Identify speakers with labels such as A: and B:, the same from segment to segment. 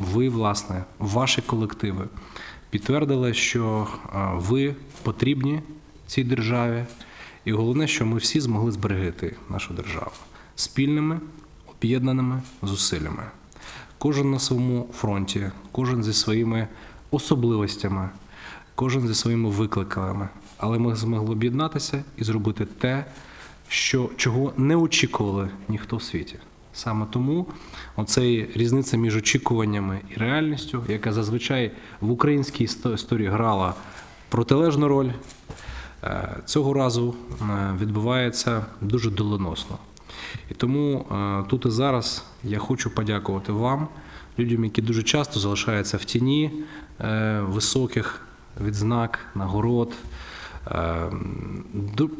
A: ви, власне, ваші колективи підтвердили, що е, ви потрібні цій державі, і головне, що ми всі змогли зберегти нашу державу спільними об'єднаними зусиллями. Кожен на своєму фронті, кожен зі своїми особливостями, кожен зі своїми викликами. Але ми змогли об'єднатися і зробити те, що, чого не очікували ніхто в світі. Саме тому оцей різниця між очікуваннями і реальністю, яка зазвичай в українській історії грала протилежну роль, е, цього разу е, відбувається дуже доленосно. І тому е, тут і зараз я хочу подякувати вам, людям, які дуже часто залишаються в тіні високих відзнак, нагород.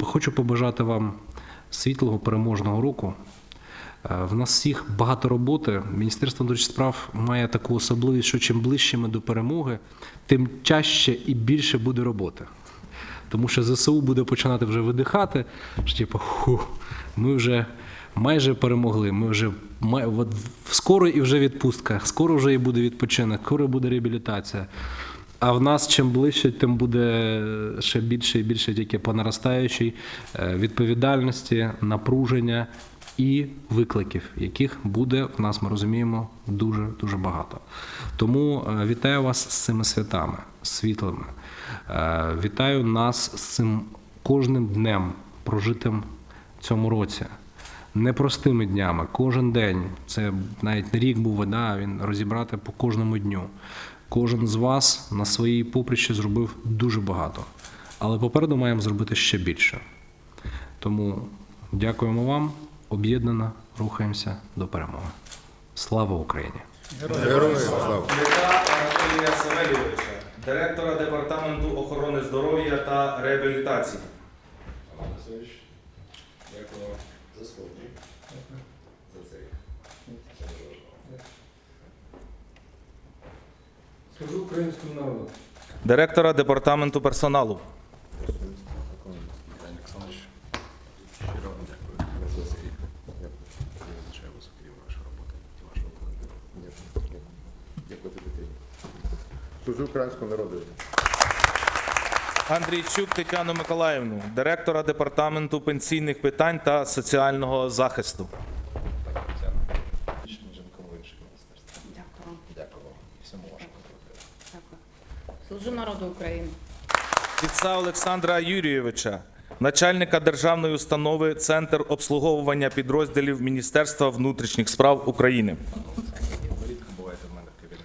A: Хочу побажати вам світлого переможного року. Е, В нас всіх багато роботи. Міністерство внутрішніх справ має таку особливість, що чим ближче ми до перемоги, тим чаще і більше буде роботи. Тому що ЗСУ буде починати вже видихати, що типу, ху, ми вже майже перемогли. Ми вже май, от, скоро і вже відпустка, скоро вже і буде відпочинок, скоро буде реабілітація. А в нас чим ближче, тим буде ще більше і більше тільки по наростаючій е, відповідальності, напруження і викликів, яких буде в нас, ми розуміємо, дуже дуже багато. Тому е, вітаю вас з цими святами, світлими. Е, Вітаю нас з цим кожним днем, прожитим в цьому році. Непростими днями, кожен день. Це навіть не рік був, да, він розібрати по кожному дню. Кожен з вас на своїй поприщі зробив дуже багато. Але попереду маємо зробити ще більше. Тому дякуємо вам. Об'єднано рухаємося до перемоги. Слава Україні!
B: Героям слава!
C: Анатолія Савельовича, директора департаменту охорони здоров'я та реабілітації.
D: Дякую вам за слово. За цей.
E: Служу українському народу.
C: Директора департаменту персоналу.
B: Служу українському народу.
C: Андрійчук Тетяну Миколаївну, директора департаменту пенсійних питань та соціального захисту.
F: Дякую.
D: Дякую вам всьому вашому.
F: Дякую. Служу народу України.
C: Підса Олександра Юрійовича, начальника державної установи Центр обслуговування підрозділів Міністерства внутрішніх справ України.
D: Ви рідко буваєте в мене в кабінеті.